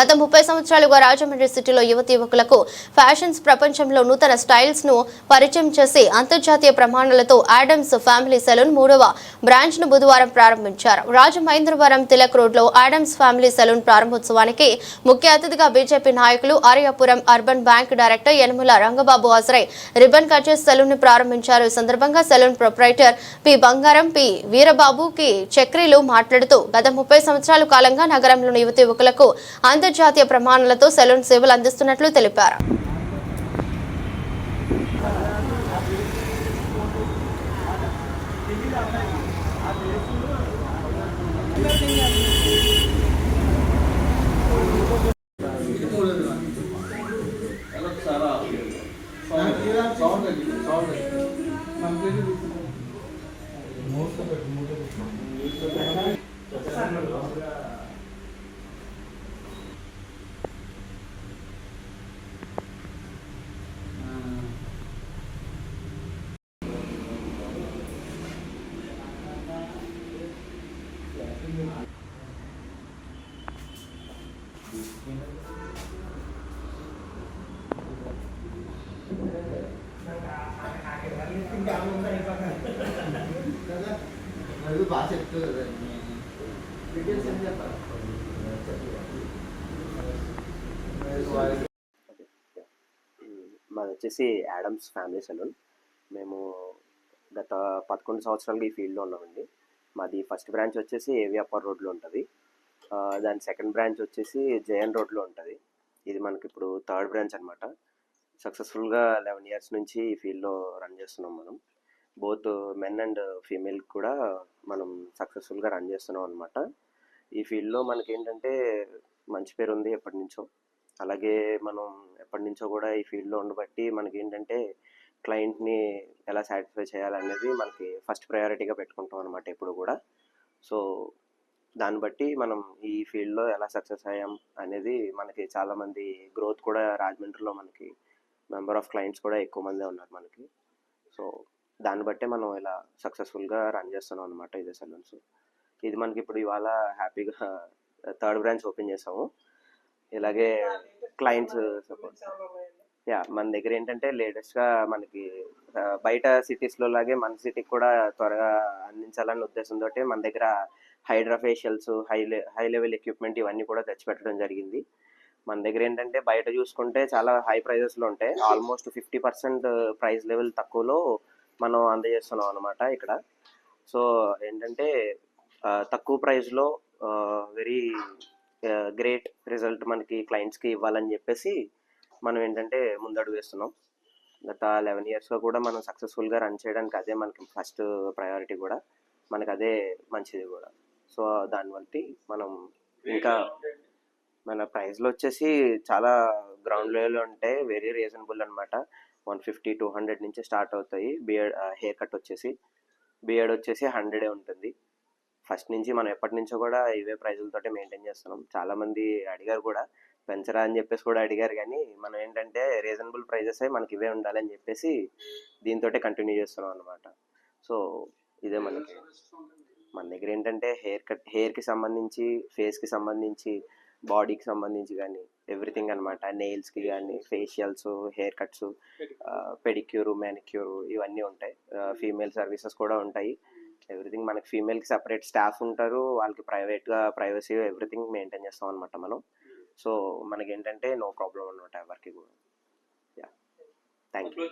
గత ముప్పై సంవత్సరాలుగా రాజమండ్రి సిటీలో యువతి యువకులకు ఫ్యాషన్స్ ప్రపంచంలో నూతన స్టైల్స్ను పరిచయం చేసి అంతర్జాతీయ ప్రమాణాలతో ఆడమ్స్ ఫ్యామిలీ సెలూన్ మూడవ బ్రాంచ్ను బుధవారం ప్రారంభించారు. రాజమహేంద్రవరం తిలక్ రోడ్లో ఆడమ్స్ ఫ్యామిలీ సెలూన్ ప్రారంభోత్సవానికి ముఖ్య అతిథిగా బీజేపీ నాయకులు Aryapuram urban bank director Yanamala Rangababu హాజరై రిబన్ కట్ చేసి సెలూన్ను ప్రారంభించారు. ఈ సందర్భంగా salon proprietor P Bangaram P Veerababu కి చక్రీలు మాట్లాడుతూ గత ముప్పై సంవత్సరాల కాలంగా నగరంలోని యువతి యువకులకు అంతర్జాతీయ ప్రమాణాలతో సెలూన్ సేవలు అందిస్తున్నట్లు తెలిపారు. బాగా చెప్తుంది కదా డీటెయిల్స్ ఏం చెప్పాలి? మాది వచ్చేసి యాడమ్స్ ఫ్యామిలీ సెలూన్ మేము గత పదకొండు సంవత్సరాలుగా ఈ ఫీల్డ్లో ఉన్నామండి. మాది ఫస్ట్ బ్రాంచ్ వచ్చేసి ఏవి అప్పర్ రోడ్లో ఉంటుంది. ఆ, దాని సెకండ్ బ్రాంచ్ వచ్చేసి జయన్ రోడ్లో ఉంటుంది. ఇది మనకి ఇప్పుడు థర్డ్ బ్రాంచ్ అనమాట సక్సెస్ఫుల్గా లెవెన్ ఇయర్స్ నుంచి ఈ ఫీల్డ్లో రన్ చేస్తున్నాం మనం. బోత్ మెన్ అండ్ ఫీమేల్ కూడా మనం సక్సెస్ఫుల్గా రన్ చేస్తున్నాం అనమాట ఈ ఫీల్డ్లో మనకి ఏంటంటే మంచి పేరు ఉంది ఎప్పటి నుంచో. అలాగే మనం ఎప్పటి నుంచో కూడా ఈ ఫీల్డ్లో ఉండబట్టి మనకి ఏంటంటే క్లయింట్ని ఎలా సాటిస్ఫై చేయాలనేది మనకి ఫస్ట్ ప్రయారిటీగా పెట్టుకుంటాం అనమాట ఎప్పుడు కూడా. సో దాన్ని బట్టి మనం ఈ ఫీల్డ్లో ఎలా సక్సెస్ అయ్యాం అనేది మనకి చాలామంది గ్రోత్ కూడా రాజమండ్రిలో మనకి మెంబర్ ఆఫ్ క్లయింట్స్ కూడా ఎక్కువ మందే ఉన్నారు మనకి. సో దాన్ని బట్టే మనం ఇలా సక్సెస్ఫుల్గా రన్ చేస్తున్నాం అనమాట ఇదే సెలూన్స్. ఇది మనకి ఇప్పుడు ఇవాళ హ్యాపీగా థర్డ్ బ్రాంచ్ ఓపెన్ చేసాము. ఇలాగే క్లయింట్స్ సపోర్ట్ యా మన దగ్గర ఏంటంటే లేటెస్ట్గా మనకి బయట సిటీస్లో లాగే మన సిటీకి కూడా త్వరగా అందించాలన్న ఉద్దేశంతో మన దగ్గర hydra facials high high level equipment ఇవన్నీ కూడా తెచ్చిపెట్టడం జరిగింది. మన దగ్గర ఏంటంటే బయట చూసుకుంటే చాలా హై ప్రైజెస్లో ఉంటాయి. Almost fifty percent price level తక్కువలో మనం అందజేస్తున్నాం అనమాట ఇక్కడ. సో ఏంటంటే తక్కువ ప్రైస్లో వెరీ గ్రేట్ రిజల్ట్ మనకి క్లయింట్స్కి ఇవ్వాలని చెప్పేసి మనం ఏంటంటే ముందడుగు వేస్తున్నాం. గత లెవెన్ ఇయర్స్గా కూడా మనం సక్సెస్ఫుల్గా రన్ చేయడానికి అదే మనకి ఫస్ట్ ప్రయారిటీ కూడా. మనకి అదే మంచిది కూడా. సో దాన్ని బట్టి మనం ఇంకా మన ప్రైస్లో వచ్చేసి చాలా గ్రౌండ్ లెవెల్ ఉంటాయి వెరీ రీజనబుల్ అనమాట వన్ ఫిఫ్టీ టూ హండ్రెడ్ నుంచి స్టార్ట్ అవుతాయి. బియర్డ్ హెయిర్ కట్ వచ్చేసి. బియర్డ్ వచ్చేసి హండ్రెడే ఉంటుంది. ఫస్ట్ నుంచి మనం ఎప్పటి నుంచో కూడా ఇవే ప్రైజులతోటే మెయింటైన్ చేస్తున్నాం. చాలామంది అడిగారు కూడా. పెంచరా అని చెప్పేసి కూడా అడిగారు కానీ మనం ఏంటంటే రీజనబుల్ ప్రైజెస్ మనకి ఇవే ఉండాలని చెప్పేసి దీంతో కంటిన్యూ చేస్తున్నాం అనమాట సో ఇదే మనకి. మన దగ్గర ఏంటంటే హెయిర్ కట్ హెయిర్కి సంబంధించి ఫేస్కి సంబంధించి బాడీకి సంబంధించి కానీ ఎవ్రీథింగ్ అనమాట నెయిల్స్కి కానీ facials hair cuts pedicure manicure ఇవన్నీ ఉంటాయి. ఫీమేల్ సర్వీసెస్ కూడా ఉంటాయి. ఎవ్రీథింగ్ మనకి ఫీమేల్కి సపరేట్ స్టాఫ్ ఉంటారు. వాళ్ళకి ప్రైవేట్గా ప్రైవసీ ఎవ్రీథింగ్ మెయింటైన్ చేస్తాం అనమాట మనం. సో మనకి ఏంటంటే నో ప్రాబ్లం అనమాట ఎవరికి కూడా. Yeah thank you